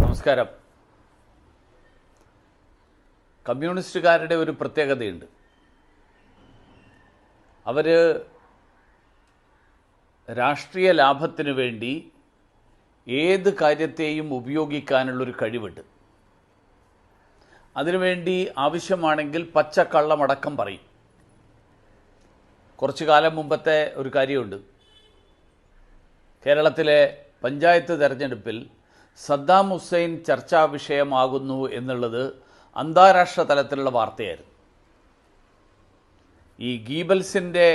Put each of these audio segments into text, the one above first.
നമസ്കാരം. കമ്മ്യൂണിസ്റ്റുകാരുടെ ഒരു പ്രത്യേകതയുണ്ട്. അവർ രാഷ്ട്രീയ ലാഭത്തിനു വേണ്ടി ഏത് കാര്യത്തെയും ഉപയോഗിക്കാനുള്ളൊരു കഴിവുണ്ട്. അതിനുവേണ്ടി ആവശ്യമാണെങ്കിൽ പച്ചക്കള്ളമടക്കം പറയും. കുറച്ചു കാലം മുമ്പത്തെ ഒരു കാര്യമുണ്ട്. കേരളത്തിലെ പഞ്ചായത്ത് തെരഞ്ഞെടുപ്പിൽ സദ്ദാം ഹുസൈൻ ചർച്ചാ വിഷയമാകുന്നു എന്നുള്ളത് അന്താരാഷ്ട്ര തലത്തിലുള്ള വാർത്തയായിരുന്നു. ഈ ഗീബൽസിന്റെ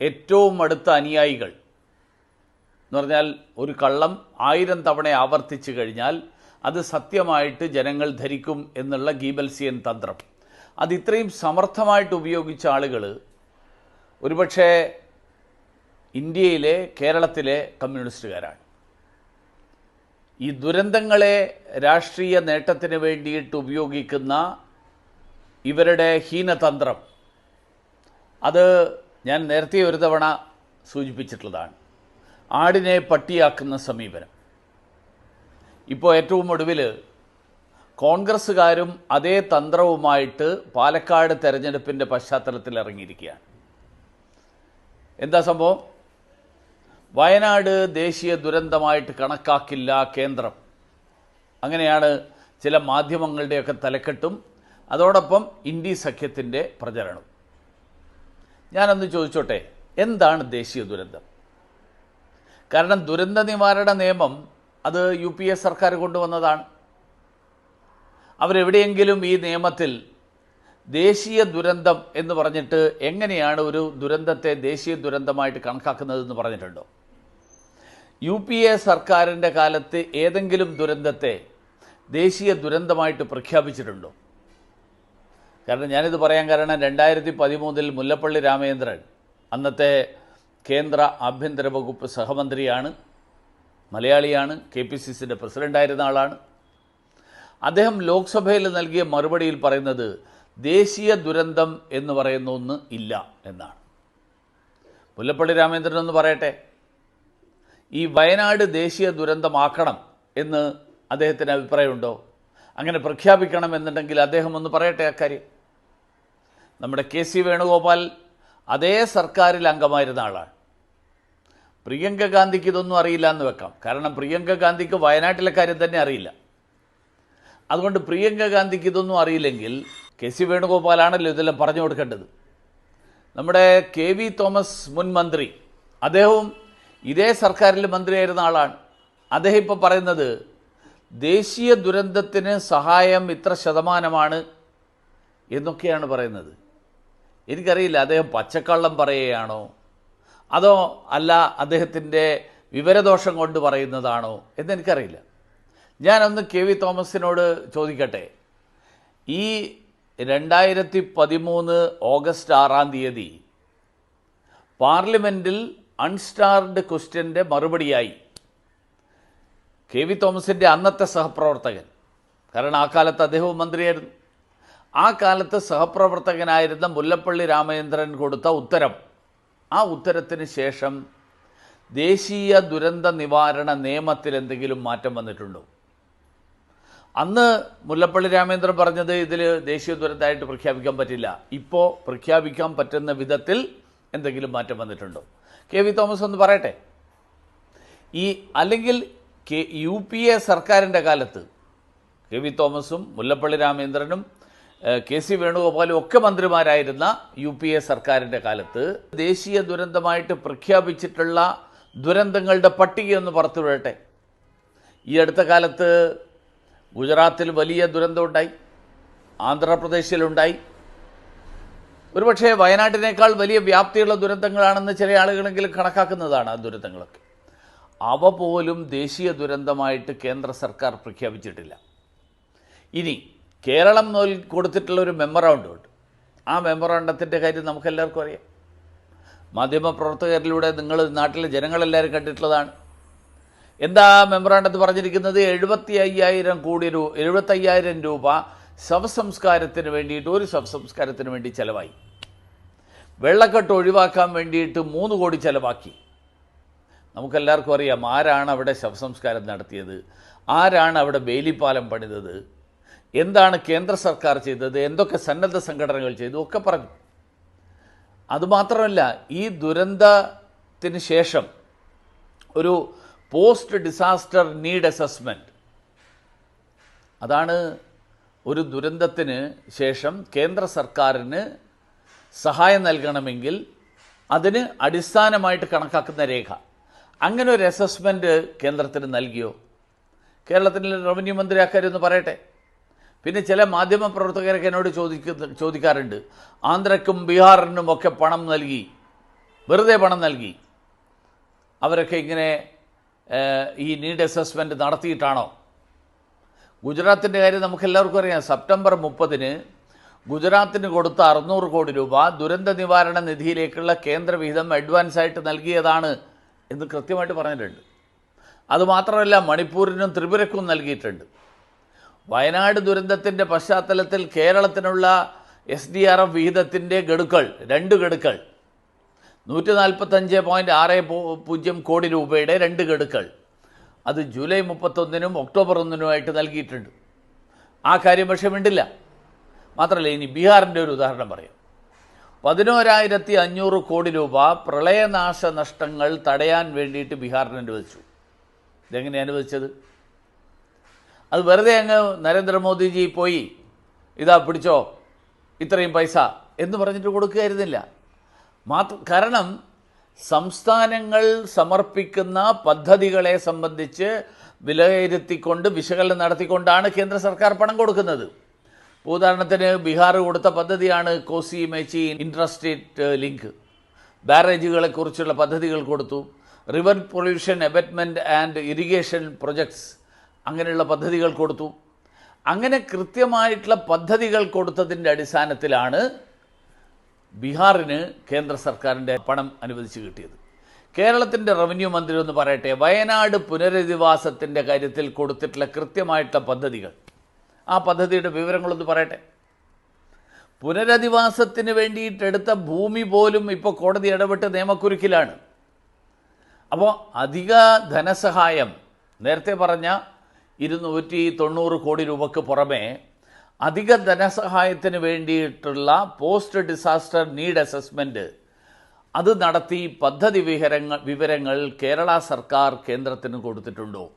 ഏറ്റവും അടുത്ത അനുയായികൾ എന്ന് പറഞ്ഞാൽ ഒരു കള്ളം ആയിരം തവണ ആവർത്തിച്ചു കഴിഞ്ഞാൽ അത് സത്യമായിട്ട് ജനങ്ങൾ ധരിക്കും എന്നുള്ള ഗീബൽസിയൻ തന്ത്രം. അത് ഇത്രയും സമർത്ഥമായിട്ട് ഉപയോഗിച്ച ആളുകൾ ഒരുപക്ഷെ ഇന്ത്യയിലെ കേരളത്തിലെ കമ്മ്യൂണിസ്റ്റുകാരാണ്. ഈ ദുരന്തങ്ങളെ രാഷ്ട്രീയ നേട്ടത്തിന് വേണ്ടിയിട്ട് ഉപയോഗിക്കുന്ന ഇവരുടെ ഹീനതന്ത്രം അത് ഞാൻ നേരത്തെ ഒരു തവണ സൂചിപ്പിച്ചിട്ടുള്ളതാണ്. ആടിനെ പട്ടിയാക്കുന്ന സമീപനം. ഇപ്പോൾ ഏറ്റവും ഒടുവിൽ കോൺഗ്രസ്സുകാരും അതേ തന്ത്രവുമായിട്ട് പാലക്കാട് തെരഞ്ഞെടുപ്പിന്റെ പശ്ചാത്തലത്തിൽ ഇറങ്ങിയിരിക്കുകയാണ്. എന്താ സംഭവം? വയനാട് ദേശീയ ദുരന്തമായിട്ട് കണക്കാക്കില്ല കേന്ദ്രം. അങ്ങനെയാണ് ചില മാധ്യമങ്ങളുടെയൊക്കെ തലക്കെട്ടും അതോടൊപ്പം ഇന്ത്യ സഖ്യത്തിന്റെ പ്രചരണം ഞാനൊന്ന് ചോദിച്ചോട്ടെ എന്താണ് ദേശീയ ദുരന്തം? കാരണം ദുരന്ത നിവാരണ നിയമം അത് യു പി എ സർക്കാർ കൊണ്ടുവന്നതാണ്. അവരെവിടെയെങ്കിലും ഈ നിയമത്തിൽ ദേശീയ ദുരന്തം എന്ന് പറഞ്ഞിട്ട് എങ്ങനെയാണ് ഒരു ദുരന്തത്തെ ദേശീയ ദുരന്തമായിട്ട് കണക്കാക്കുന്നതെന്ന് പറഞ്ഞിട്ടുണ്ടോ? യു പി എ സർക്കാരിന്റെ കാലത്ത് ഏതെങ്കിലും ദുരന്തത്തെ ദേശീയ ദുരന്തമായിട്ട് പ്രഖ്യാപിച്ചിട്ടുണ്ടോ? കാരണം ഞാനിത് പറയാൻ കാരണം രണ്ടായിരത്തി പതിമൂന്നിൽ മുല്ലപ്പള്ളി രാമചന്ദ്രൻ അന്നത്തെ കേന്ദ്ര ആഭ്യന്തര വകുപ്പ് സഹമന്ത്രിയാണ് മലയാളിയാണ് കെ പി സി സിന്റെ പ്രസിഡന്റായിരുന്ന ആളാണ്. അദ്ദേഹം ലോക്സഭയിൽ നൽകിയ മറുപടിയിൽ പറയുന്നത് ദേശീയ ദുരന്തം എന്ന് പറയുന്ന ഒന്ന് ഇല്ല എന്നാണ്. മുല്ലപ്പള്ളി രാമചന്ദ്രൻ ഒന്ന് പറയട്ടെ. ഈ വയനാട് ദേശീയ ദുരന്തമാക്കണം എന്ന് അദ്ദേഹത്തിന് അഭിപ്രായമുണ്ടോ? അങ്ങനെ പ്രഖ്യാപിക്കണം എന്നുണ്ടെങ്കിൽ അദ്ദേഹം ഒന്ന് പറയട്ടെ അക്കാര്യം നമ്മുടെ കെ സി വേണുഗോപാൽ അതേ സർക്കാരിൽ അംഗമായിരുന്ന ആളാണ്. പ്രിയങ്ക ഗാന്ധിക്ക് ഇതൊന്നും അറിയില്ല എന്ന് വെക്കാം. കാരണം പ്രിയങ്ക ഗാന്ധിക്ക് വയനാട്ടിലെ കാര്യം തന്നെ അറിയില്ല. അതുകൊണ്ട് പ്രിയങ്ക ഗാന്ധിക്ക് ഇതൊന്നും അറിയില്ലെങ്കിൽ കെ സി വേണുഗോപാലാണല്ലോ ഇതെല്ലാം പറഞ്ഞു കൊടുക്കേണ്ടത്. നമ്മുടെ കെ വി തോമസ് മുൻ മന്ത്രി അദ്ദേഹവും ഇതേ സർക്കാരിൽ മന്ത്രിയായിരുന്ന ആളാണ്. അദ്ദേഹം ഇപ്പോൾ പറയുന്നത് ദേശീയ ദുരന്തത്തിന് സഹായം ഇത്ര ശതമാനമാണ് എന്നൊക്കെയാണ് പറയുന്നത്. എനിക്കറിയില്ല അദ്ദേഹം പച്ചക്കള്ളം പറയുകയാണോ? അതോ അല്ല അദ്ദേഹത്തിന്റെ വിവരദോഷം കൊണ്ട് പറയുന്നതാണോ എന്നെനിക്കറിയില്ല. ഞാനൊന്ന് കെ വി തോമസിനോട് ചോദിക്കട്ടെ. ഈ രണ്ടായിരത്തി പതിമൂന്ന് ഓഗസ്റ്റ് ആറാം തീയതി പാർലമെന്റിൽ അൺസ്റ്റാർഡ് ക്വസ്റ്റ്യന്റെ മറുപടിയായി കെ വി തോമസിന്റെ അന്നത്തെ സഹപ്രവർത്തകൻ. കാരണം ആ കാലത്ത് അദ്ദേഹവും മന്ത്രിയായിരുന്നു. ആ കാലത്ത് സഹപ്രവർത്തകനായിരുന്ന മുല്ലപ്പള്ളി രാമചന്ദ്രൻ കൊടുത്ത ഉത്തരം. ആ ഉത്തരത്തിന് ശേഷം ദേശീയ ദുരന്ത നിവാരണ നിയമത്തിൽ എന്തെങ്കിലും മാറ്റം വന്നിട്ടുണ്ടോ? അന്ന് മുല്ലപ്പള്ളി രാമേന്ദ്രൻ പറഞ്ഞത് ഇതിൽ ദേശീയ ദുരന്തമായിട്ട് പ്രഖ്യാപിക്കാൻ പറ്റില്ല. ഇപ്പോൾ പ്രഖ്യാപിക്കാൻ പറ്റുന്ന വിധത്തിൽ എന്തെങ്കിലും മാറ്റം വന്നിട്ടുണ്ടോ? കെ വി തോമസ് ഒന്ന് പറയട്ടെ. ഈ അല്ലെങ്കിൽ കെ യു പി എ സർക്കാരിന്റെ കാലത്ത് കെ വി തോമസും മുല്ലപ്പള്ളി രാമേന്ദ്രനും കെ സി വേണുഗോപാലും ഒക്കെ മന്ത്രിമാരായിരുന്ന യു പി എ സർക്കാരിന്റെ കാലത്ത് ദേശീയ ദുരന്തമായിട്ട് പ്രഖ്യാപിച്ചിട്ടുള്ള ദുരന്തങ്ങളുടെ പട്ടിക ഒന്ന് പുറത്തുവിടട്ടെ. ഈ അടുത്ത കാലത്ത് ഗുജറാത്തിൽ വലിയ ദുരന്തമുണ്ടായി ആന്ധ്രാപ്രദേശിലുണ്ടായി. ഒരുപക്ഷെ വയനാട്ടിനേക്കാൾ വലിയ വ്യാപ്തിയുള്ള ദുരന്തങ്ങളാണെന്ന് ചില ആളുകളെങ്കിലും കണക്കാക്കുന്നതാണ് ആ ദുരന്തങ്ങളൊക്കെ. അവ പോലും ദേശീയ ദുരന്തമായിട്ട് കേന്ദ്ര സർക്കാർ പ്രഖ്യാപിച്ചിട്ടില്ല. ഇനി കേരളം നോൽ കൊടുത്തിട്ടുള്ള ഒരു മെമ്മറാണ്ടം ഉണ്ട്. ആ മെമ്മറാണ്ടത്തിന്റെ കാര്യം നമുക്കെല്ലാവർക്കും അറിയാം. മാധ്യമപ്രവർത്തകരിലൂടെ നിങ്ങൾ നാട്ടിലെ ജനങ്ങളെല്ലാവരും കണ്ടിട്ടുള്ളതാണ്. എന്താ മെമ്മറാണ്ടത്ത് പറഞ്ഞിരിക്കുന്നത്? എഴുപത്തി അയ്യായിരം കോടി രൂപ എഴുപത്തയ്യായിരം രൂപ ശവസംസ്കാരത്തിന് വേണ്ടിയിട്ട് ഒരു ശവസംസ്കാരത്തിന് വേണ്ടി ചിലവായി. വെള്ളക്കെട്ട് ഒഴിവാക്കാൻ വേണ്ടിയിട്ട് മൂന്ന് കോടി ചിലവാക്കി. നമുക്കെല്ലാവർക്കും അറിയാം ആരാണ് അവിടെ ശവസംസ്കാരം നടത്തിയത്? ആരാണ് അവിടെ ബേലിപ്പാലം പണിതത്? എന്താണ് കേന്ദ്ര സർക്കാർ ചെയ്തത്? എന്തൊക്കെ സന്നദ്ധ സംഘടനകൾ ചെയ്തു? ഒക്കെ പറഞ്ഞു. അതുമാത്രമല്ല ഈ ദുരന്തത്തിന് ശേഷം ഒരു പോസ്റ്റ് ഡിസാസ്റ്റർ നീഡ് അസസ്മെന്റ് അതാണ് ഒരു ദുരന്തത്തിന് ശേഷം കേന്ദ്ര സർക്കാരിന് സഹായം നൽകണമെങ്കിൽ അതിന് അടിസ്ഥാനമായിട്ട് കണക്കാക്കുന്ന രേഖ. അങ്ങനെ ഒരു അസസ്മെന്റ് കേന്ദ്രത്തിന് നൽകിയോ? കേരളത്തിലെ റവന്യൂ മന്ത്രി അക്കാര്യം ഒന്ന് പറയട്ടെ. പിന്നെ ചില മാധ്യമ പ്രവർത്തകരൊക്കെ എന്നോട് ചോദിക്കുന്ന ചോദിക്കാറുണ്ട്. ആന്ധ്രയ്ക്കും ബീഹാറിനും ഒക്കെ പണം നൽകി. വെറുതെ പണം നൽകി. അവരൊക്കെ ഇങ്ങനെ ഈ നീഡ് അസസ്മെന്റ് നടത്തിയിട്ടാണോ? ഗുജറാത്തിന്റെ കാര്യം നമുക്ക് എല്ലാവർക്കും അറിയാം. സെപ്റ്റംബർ മുപ്പതിന് ഗുജറാത്തിന് കൊടുത്ത അറുന്നൂറ് കോടി രൂപ ദുരന്ത നിവാരണ നിധിയിലേക്കുള്ള കേന്ദ്രവിഹിതം അഡ്വാൻസ് ആയിട്ട് നൽകിയതാണ് എന്ന് കൃത്യമായിട്ട് പറഞ്ഞിട്ടുണ്ട്. അതുമാത്രമല്ല മണിപ്പൂരിനും ത്രിപുരക്കും നൽകിയിട്ടുണ്ട്. വയനാട് ദുരന്തത്തിന്റെ പശ്ചാത്തലത്തിൽ കേരളത്തിനുള്ള എസ് ഡി ആർ എഫ് വിഹിതത്തിന്റെ ഗഡുക്കൾ രണ്ട് ഗഡുക്കൾ. നൂറ്റി നാൽപ്പത്തഞ്ച് പോയിന്റ് ആറ് പൂജ്യം കോടി രൂപയുടെ രണ്ട് ഗഡുക്കൾ. അത് ജൂലൈ മുപ്പത്തൊന്നിനും ഒക്ടോബർ ഒന്നിനുമായിട്ട് നൽകിയിട്ടുണ്ട്. ആ കാര്യം പക്ഷേ മിണ്ടില്ല. മാത്രമല്ല ഇനി ബീഹാറിന്റെ ഒരു ഉദാഹരണം പറയാം. പതിനോരായിരത്തി അഞ്ഞൂറ് കോടി രൂപ പ്രളയനാശ നഷ്ടങ്ങൾ തടയാൻ വേണ്ടിയിട്ട് ബീഹാറിന് അനുവദിച്ചു. ഇതെങ്ങനെ അനുവദിച്ചത്? അത് വെറുതെ അങ്ങ് നരേന്ദ്രമോദിജി പോയി ഇതാ പിടിച്ചോ ഇത്രയും പൈസ എന്ന് പറഞ്ഞിട്ട് കൊടുക്കുകയായിരുന്നില്ല. മാത്രം കാരണം സംസ്ഥാനങ്ങൾ സമർപ്പിക്കുന്ന പദ്ധതികളെ സംബന്ധിച്ച് വിലയിരുത്തിക്കൊണ്ട് വിശകലനം നടത്തിക്കൊണ്ടാണ് കേന്ദ്ര സർക്കാർ പണം കൊടുക്കുന്നത്. ഉദാഹരണത്തിന് ബീഹാർ കൊടുത്ത പദ്ധതിയാണ് കോസി മേച്ചി ഇൻട്രസ്റ്റേറ്റ് ലിങ്ക്. ബാരേജുകളെക്കുറിച്ചുള്ള പദ്ധതികൾ കൊടുത്തു. River pollution abatement and irrigation projects അങ്ങനെയുള്ള പദ്ധതികൾ കൊടുത്തു. അങ്ങനെ കൃത്യമായിട്ടുള്ള പദ്ധതികൾ കൊടുത്തതിന്റെ അടിസ്ഥാനത്തിലാണ് ബീഹാറിന് കേന്ദ്ര സർക്കാരിന്റെ പണം അനുവദിച്ച് കിട്ടിയത്. കേരളത്തിന്റെ റവന്യൂ മന്ത്രി ഒന്ന് പറയട്ടെ വയനാട് പുനരധിവാസത്തിന്റെ കാര്യത്തിൽ കൊടുത്തിട്ടുള്ള കൃത്യമായിട്ടുള്ള പദ്ധതികൾ. ആ പദ്ധതിയുടെ വിവരങ്ങളൊന്ന് പറയട്ടെ. പുനരധിവാസത്തിന് വേണ്ടിയിട്ടെടുത്ത ഭൂമി പോലും ഇപ്പോൾ കോടതി ഇടപെട്ട് നിയമക്കുരുക്കിലാണ്. അപ്പോൾ അധിക ധനസഹായം നേരത്തെ പറഞ്ഞ ഇരുന്നൂറ്റി തൊണ്ണൂറ് കോടി രൂപയ്ക്ക് പുറമെ അധിക ധനസഹായത്തിന് വേണ്ടിയിട്ടുള്ള പോസ്റ്റ് ഡിസാസ്റ്റർ നീഡ് അസസ്മെന്റ് അത് നടത്തി പദ്ധതി വിവരങ്ങൾ വിവരങ്ങൾ കേരള സർക്കാർ കേന്ദ്രത്തിന് കൊടുത്തിട്ടുണ്ടോ?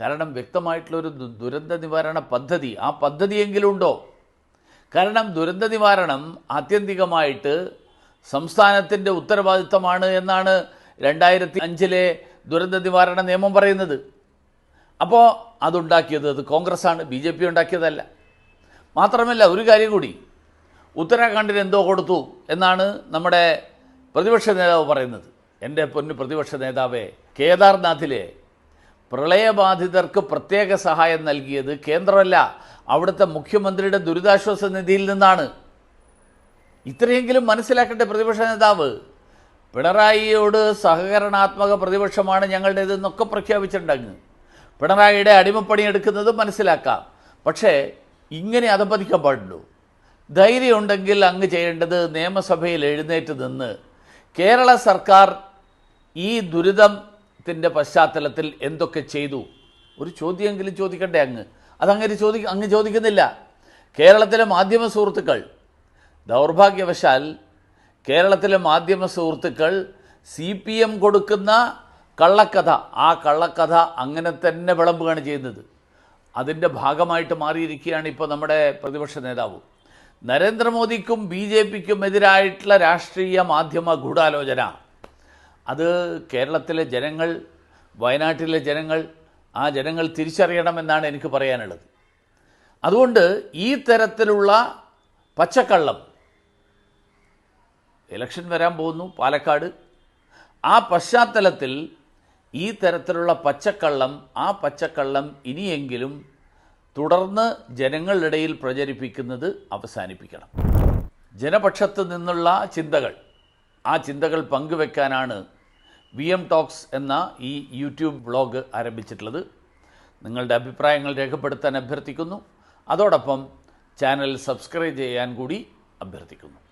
കാരണം വ്യക്തമായിട്ടുള്ളൊരു ദുരന്ത നിവാരണ പദ്ധതി ആ പദ്ധതിയെങ്കിലും ഉണ്ടോ കാരണം ദുരന്ത നിവാരണം ആത്യന്തികമായിട്ട് സംസ്ഥാനത്തിന്റെ ഉത്തരവാദിത്തമാണ് എന്നാണ് രണ്ടായിരത്തി അഞ്ചിലെ ദുരന്ത നിവാരണ നിയമം പറയുന്നത്. അപ്പോൾ അതുണ്ടാക്കിയത് അത് കോൺഗ്രസ്സാണ് ബി ജെ പി ഉണ്ടാക്കിയതല്ല. മാത്രമല്ല ഒരു കാര്യം കൂടി. ഉത്തരാഖണ്ഡിന് എന്തോ കൊടുത്തു എന്നാണ് നമ്മുടെ പ്രതിപക്ഷ നേതാവ് പറയുന്നത്. എന്റെ പൊന്നു പ്രതിപക്ഷ നേതാവേ കേദാർനാഥിലെ പ്രളയബാധിതർക്ക് പ്രത്യേക സഹായം നൽകിയത് കേന്ദ്രമല്ല അവിടുത്തെ മുഖ്യമന്ത്രിയുടെ ദുരിതാശ്വാസ നിധിയിൽ നിന്നാണ്. ഇത്രയെങ്കിലും മനസ്സിലാക്കട്ടെ പ്രതിപക്ഷ നേതാവ് പിണറായിയോട് സഹകരണാത്മക പ്രതിപക്ഷമാണ് ഞങ്ങളുടേതെന്നൊക്കെ പ്രഖ്യാപിച്ചിട്ടുണ്ടങ്ങ് പിണറായിയുടെ അടിമപ്പണി എടുക്കുന്നത് മനസ്സിലാക്കാം. പക്ഷേ ഇങ്ങനെ അധപ്പതിക്കാൻ പാടുള്ളൂ ധൈര്യമുണ്ടെങ്കിൽ അങ്ങ് ചെയ്യേണ്ടത് നിയമസഭയിൽ എഴുന്നേറ്റ് നിന്ന് കേരള സർക്കാർ ഈ ദുരിതത്തിന്റെ പശ്ചാത്തലത്തിൽ എന്തൊക്കെ ചെയ്തു? ഒരു ചോദ്യമെങ്കിലും ചോദിക്കണ്ടേ അങ്ങ്? അതങ്ങനെ ചോദി അങ്ങ് ചോദിക്കുന്നില്ല. കേരളത്തിലെ മാധ്യമ സുഹൃത്തുക്കൾ ദൗർഭാഗ്യവശാൽ കേരളത്തിലെ മാധ്യമ സുഹൃത്തുക്കൾ സി പി എം കൊടുക്കുന്ന കള്ളക്കഥ. ആ കള്ളക്കഥ അങ്ങനെ തന്നെ വിളമ്പുകയാണ് ചെയ്യുന്നത്. അതിന്റെ ഭാഗമായിട്ട് മാറിയിരിക്കുകയാണ് ഇപ്പോൾ നമ്മുടെ പ്രതിപക്ഷ നേതാവ്. നരേന്ദ്രമോദിക്കും ബി ജെ പിക്കും എതിരായിട്ടുള്ള രാഷ്ട്രീയ മാധ്യമ ഗൂഢാലോചന. അത് കേരളത്തിലെ ജനങ്ങൾ വയനാട്ടിലെ ജനങ്ങൾ ആ ജനങ്ങൾ തിരിച്ചറിയണമെന്നാണ് എനിക്ക് പറയാനുള്ളത്. അതുകൊണ്ട് ഈ തരത്തിലുള്ള പച്ചക്കള്ളം ഇലക്ഷൻ വരാൻ പോകുന്നു പാലക്കാട്. ആ പശ്ചാത്തലത്തിൽ ഈ തരത്തിലുള്ള പച്ചക്കള്ളം ആ പച്ചക്കള്ളം ഇനിയെങ്കിലും തുടർന്ന് ജനങ്ങളിടയിൽ പ്രചരിപ്പിക്കുന്നത് അവസാനിപ്പിക്കണം. ജനപക്ഷത്ത് നിന്നുള്ള ചിന്തകൾ ആ ചിന്തകൾ പങ്കുവെക്കാനാണ് വി എം ടോക്സ് എന്ന ഈ യൂട്യൂബ് ബ്ലോഗ് ആരംഭിച്ചിട്ടുള്ളത്. നിങ്ങളുടെ അഭിപ്രായങ്ങൾ രേഖപ്പെടുത്താൻ അഭ്യർത്ഥിക്കുന്നു. അതോടൊപ്പം ചാനൽ സബ്സ്ക്രൈബ് ചെയ്യാൻ കൂടി അഭ്യർത്ഥിക്കുന്നു.